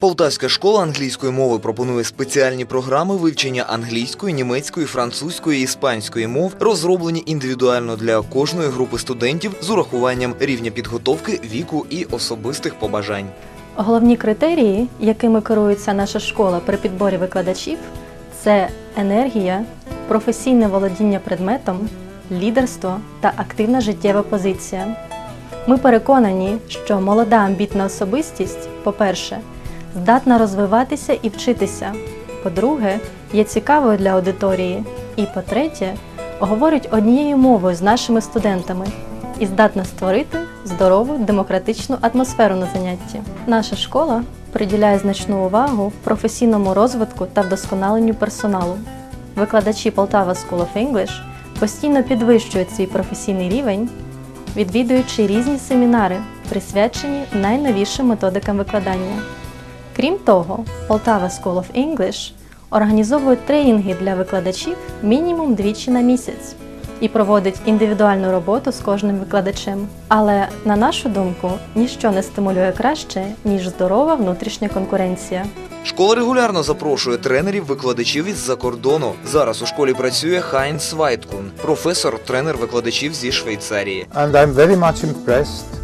Полтавська школа англійської мови пропонує спеціальні програми вивчення англійської, німецької, французької іспанської мов, розроблені індивідуально для кожної групи студентів з урахуванням рівня підготовки, віку і особистих побажань. Головні критерії, якими керується наша школа при підборі викладачів, це енергія, професійне володіння предметом, лідерство та активна життєва позиція. Ми переконані, що молода амбітна особистість, по-перше, здатна розвиватися і вчитися. По-друге, є цікавою для аудиторії. І по-третє, говорить однією мовою з нашими студентами і здатна створити здорову демократичну атмосферу на занятті. Наша школа приділяє значну увагу професійному розвитку та вдосконаленню персоналу. Викладачі Полтава School of English постійно підвищують свій професійний рівень, відвідуючи різні семінари, присвячені найновішим методикам викладання. Крім того, Полтава School of English організовує тренінги для викладачів мінімум двічі на місяць і проводить індивідуальну роботу з кожним викладачем. Але на нашу думку, ніщо не стимулює краще, ніж здорова внутрішня конкуренція. Школа регулярно запрошує тренерів, викладачів із-за кордону. Зараз у школі працює Хайнц Вайткун, професор, тренер викладачів зі Швейцарії. And I'm very much impressed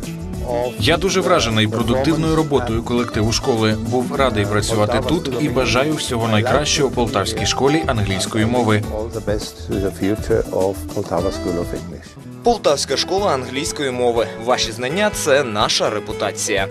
Я дуже вражений продуктивною роботою колективу школи. Був радий працювати тут і бажаю всього найкращого полтавській школі англійської мови. Полтавська школа англійської мови. Ваші знання це наша репутація.